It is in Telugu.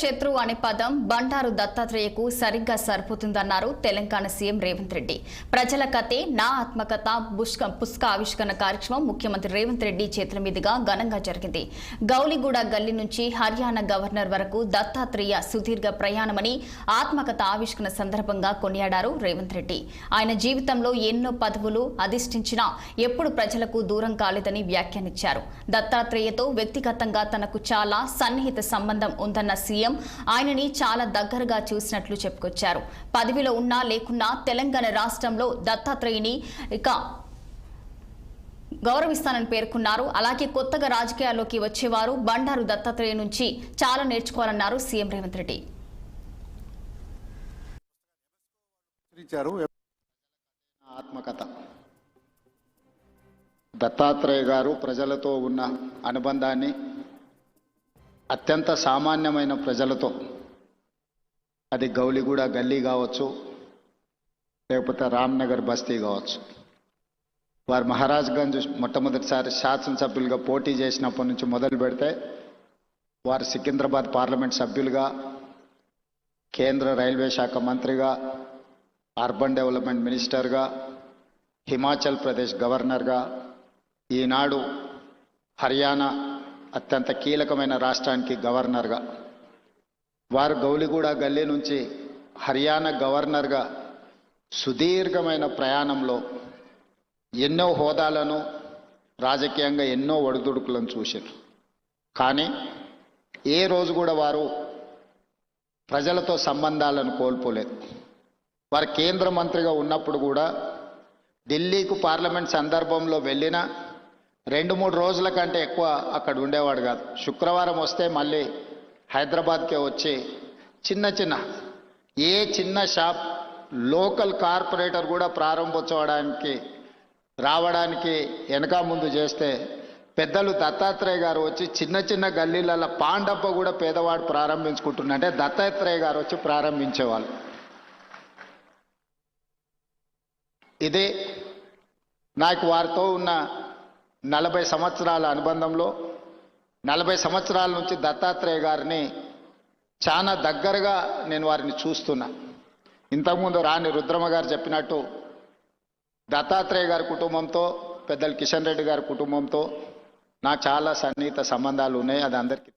శత్రువు అనే పదం బండారు దత్తాత్రేయకు సరిగ్గా సరిపోతుందన్నారు తెలంగాణ సీఎం రేవంత్ రెడ్డి. ప్రజల కథే నా ఆత్మకథ పుష్క పుస్తక ఆవిష్కరణ కార్యక్రమం ముఖ్యమంత్రి రేవంత్ రెడ్డి చేతుల మీదుగా ఘనంగా జరిగింది. గౌలిగూడ గల్లి నుంచి హర్యానా గవర్నర్ వరకు దత్తాత్రేయ సుదీర్ఘ ప్రయాణమని ఆత్మకథ ఆవిష్కరణ సందర్భంగా కొనియాడారు రేవంత్ రెడ్డి. ఆయన జీవితంలో ఎన్నో పదవులు అధిష్ఠించినా ఎప్పుడు ప్రజలకు దూరం కాలేదని వ్యాఖ్యానించారు. దత్తాత్రేయతో వ్యక్తిగతంగా తనకు చాలా సన్నిహిత సంబంధం ఉందన్న సీఎం ఆయనని చాలా దగ్గరగా చూసినట్లు చెప్పుకొచ్చారు. పదవిలో ఉన్నా లేకున్నా తెలంగాణ రాష్ట్రంలో దత్తాత్రేయుని ఇక గౌరవిస్తానని పేర్కొన్నారు. అలాగే కొత్తగా రాజకీయాల్లోకి వచ్చేవారు బండారు దత్తాత్రేయ నుంచి చాలా నేర్చుకోవాలన్నారు సీఎం రేవంత్ రెడ్డి. ఆత్మకథ. దత్తాత్రేయ గారు ప్రజలతో ఉన్న అనుబంధాన్ని అత్యంత సామాన్యమైన ప్రజలతో. అది గౌలిగూడ గల్లీ కావచ్చు లేకపోతే రామ్నగర్ బస్తీ కావచ్చు. వారు మహారాజ్గంజ్ మొట్టమొదటిసారి శాసనసభ్యులుగా పోటీ చేసినప్పటి నుంచి మొదలు పెడితే వారు సికింద్రాబాద్ పార్లమెంట్ సభ్యులుగా కేంద్ర రైల్వే శాఖ మంత్రిగా అర్బన్ డెవలప్మెంట్ మినిస్టర్గా హిమాచల్ ప్రదేశ్ గవర్నర్గా ఈనాడు హర్యానా అత్యంత కీలకమైన రాష్ట్రానికి గవర్నర్గా వారు గౌలిగూడ గల్లీ నుంచి హర్యానా గవర్నర్గా సుదీర్ఘమైన ప్రయాణంలో ఎన్నో హోదాలను రాజకీయంగా ఎన్నో ఒడిదుడుకులను చూశారు. కానీ ఏ రోజు కూడా వారు ప్రజలతో సంబంధాలను కోల్పోలేదు. వారు కేంద్ర మంత్రిగా ఉన్నప్పుడు కూడా ఢిల్లీకు పార్లమెంట్ సందర్భంలో వెళ్ళిన రెండు మూడు రోజుల కంటే ఎక్కువ అక్కడ ఉండేవాడు కాదు. శుక్రవారం వస్తే మళ్ళీ హైదరాబాద్కే వచ్చి చిన్న చిన్న ఏ చిన్న షాప్ లోకల్ కార్పొరేటర్ కూడా ప్రారంభోత్సవడానికి రావడానికి వెనక ముందు చేస్తే పెద్దలు దత్తాత్రేయ గారు వచ్చి చిన్న చిన్న గల్లీలలో పాండప్ప కూడా పేదవాడు ప్రారంభించుకుంటున్నంటే దత్తాత్రేయ గారు వచ్చి ప్రారంభించేవాళ్ళు. ఇదే నాకు వారితో ఉన్న నలభై సంవత్సరాల అనుబంధంలో నలభై సంవత్సరాల నుంచి దత్తాత్రేయ గారిని చాలా దగ్గరగా నేను వారిని చూస్తున్నా. ఇంతకుముందు రాణి రుద్రమ్మ గారు చెప్పినట్టు దత్తాత్రేయ గారి కుటుంబంతో పెద్దలు కిషన్ రెడ్డి గారి కుటుంబంతో నాకు చాలా సన్నిహిత సంబంధాలు ఉన్నాయి. అది అందరికీ